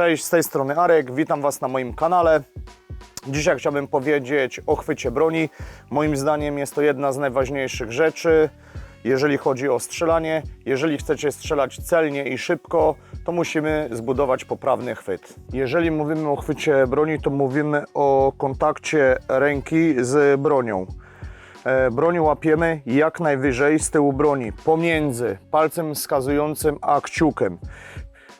Cześć, z tej strony Arek, witam Was na moim kanale. Dzisiaj chciałbym powiedzieć o chwycie broni. Moim zdaniem jest to jedna z najważniejszych rzeczy, jeżeli chodzi o strzelanie. Jeżeli chcecie strzelać celnie i szybko, to musimy zbudować poprawny chwyt. Jeżeli mówimy o chwycie broni, to mówimy o kontakcie ręki z bronią. E, Broń łapiemy jak najwyżej z tyłu broni, pomiędzy palcem wskazującym a kciukiem.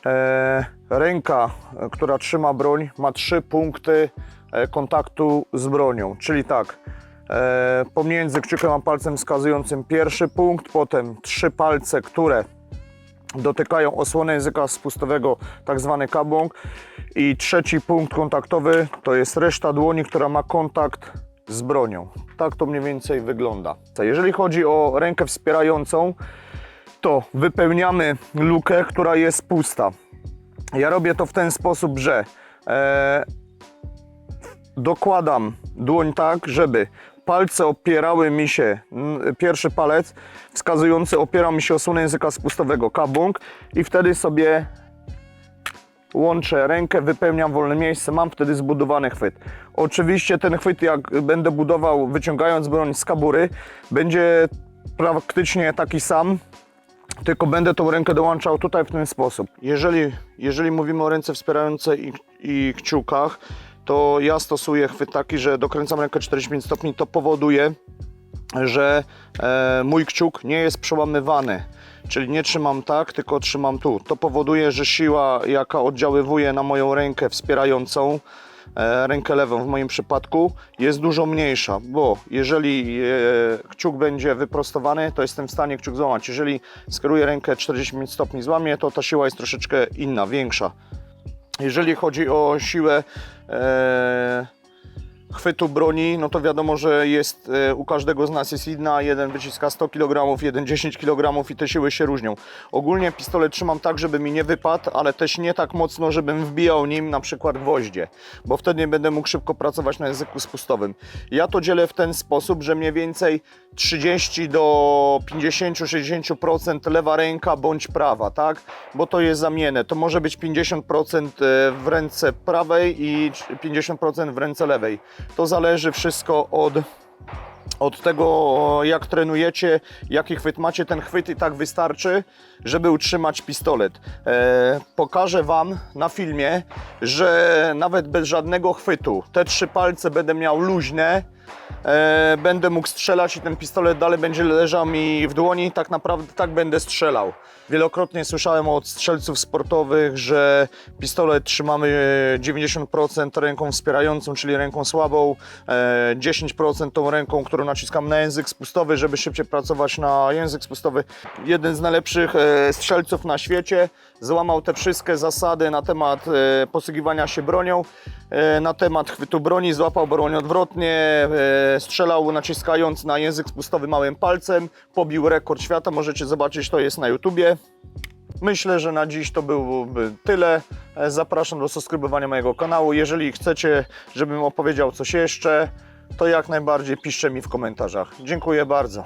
E, Ręka, która trzyma broń, ma trzy punkty e, kontaktu z bronią, czyli tak, e, pomiędzy kciukiem a palcem wskazującym pierwszy punkt, potem trzy palce, które dotykają osłony języka spustowego, tak zwany kabłąk i trzeci punkt kontaktowy to jest reszta dłoni, która ma kontakt z bronią. Tak to mniej więcej wygląda. Jeżeli chodzi o rękę wspierającą, to wypełniamy lukę, która jest pusta. Ja robię to w ten sposób, że e, dokładam dłoń tak, żeby palce opierały mi się, pierwszy palec wskazujący opierał mi się o osłonę języka spustowego, kabung i wtedy sobie łączę rękę, wypełniam wolne miejsce, mam wtedy zbudowany chwyt. Oczywiście ten chwyt, jak będę budował wyciągając broń z kabury, będzie praktycznie taki sam, tylko będę tą rękę dołączał tutaj w ten sposób. Jeżeli, jeżeli mówimy o ręce wspierającej i, i kciukach, to ja stosuję chwyt taki, że dokręcam rękę 45 stopni, to powoduje, że e, mój kciuk nie jest przełamywany. Czyli nie trzymam tak, tylko trzymam tu. To powoduje, że siła, jaka oddziaływuje na moją rękę wspierającą, rękę lewą w moim przypadku, jest dużo mniejsza, bo jeżeli e, kciuk będzie wyprostowany, to jestem w stanie kciuk złamać. Jeżeli skieruję rękę 45 stopni złamię, to ta siła jest troszeczkę inna, większa. Jeżeli chodzi o siłę e, chwytu broni, no to wiadomo, że jest e, u każdego z nas jest inna. Jeden wyciska 100 kg, jeden 10 kg i te siły się różnią. Ogólnie pistolet trzymam tak, żeby mi nie wypadł, ale też nie tak mocno, żebym wbijał nim na przykład gwoździe, bo wtedy będę mógł szybko pracować na języku spustowym. Ja to dzielę w ten sposób, że mniej więcej 30 do 50-60% lewa ręka bądź prawa, tak? Bo to jest zamienne. To może być 50% w ręce prawej i 50% w ręce lewej. To zależy wszystko od, od tego, jak trenujecie, jaki chwyt macie. Ten chwyt i tak wystarczy, żeby utrzymać pistolet. E, pokażę Wam na filmie, że nawet bez żadnego chwytu te trzy palce będę miał luźne, będę mógł strzelać i ten pistolet dalej będzie leżał mi w dłoni. Tak naprawdę tak będę strzelał. Wielokrotnie słyszałem od strzelców sportowych, że pistolet trzymamy 90% ręką wspierającą, czyli ręką słabą, e, 10% tą ręką, którą naciskam na język spustowy, żeby szybciej pracować na język spustowy. Jeden z najlepszych e, strzelców na świecie złamał te wszystkie zasady na temat e, posługiwania się bronią, e, na temat chwytu broni, złapał broń odwrotnie, e, strzelał naciskając na język spustowy małym palcem, pobił rekord świata, możecie zobaczyć, to jest na YouTubie. Myślę, że na dziś to byłoby tyle. E, Zapraszam do subskrybowania mojego kanału. Jeżeli chcecie, żebym opowiedział coś jeszcze, to jak najbardziej piszcie mi w komentarzach. Dziękuję bardzo.